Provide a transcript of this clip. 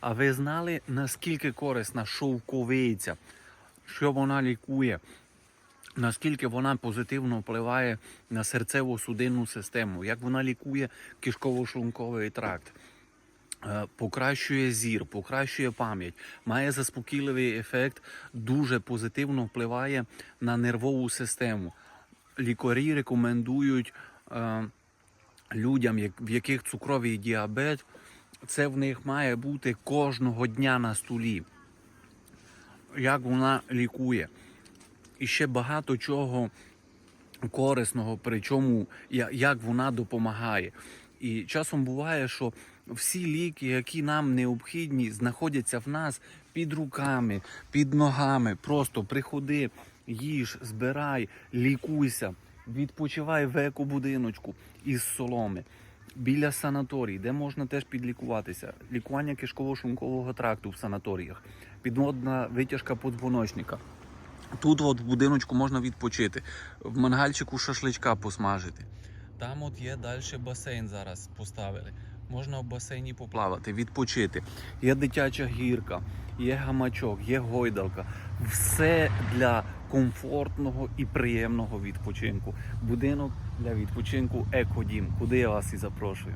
А ви знали, наскільки корисна шовковиця, що вона лікує, наскільки вона позитивно впливає на серцево-судинну систему, як вона лікує кишково-шлунковий тракт, е, покращує зір, покращує пам'ять, має заспокійливий ефект, дуже позитивно впливає на нервову систему. Лікарі рекомендують е, людям, в яких цукровий діабет, це в них має бути кожного дня на столі. Як вона лікує. І ще багато чого корисного, причому як вона допомагає. І часом буває, що всі ліки, які нам необхідні, знаходяться в нас під руками, під ногами. Просто приходи, їж, збирай, лікуйся, відпочивай в екобудиночку із соломи. Біля санаторій, де можна теж підлікуватися. Лікування кишково-шлункового тракту в санаторіях, підводна витяжка подзвоночника. Тут от в будиночку можна відпочити, в мангальчику шашличка посмажити. Там от є далі басейн зараз поставили. Можна в басейні поплавати, відпочити. Є дитяча гірка, є гамачок, є гойдалка. Все для комфортного і приємного відпочинку. Будинок для відпочинку Екодім, куди я вас і запрошую.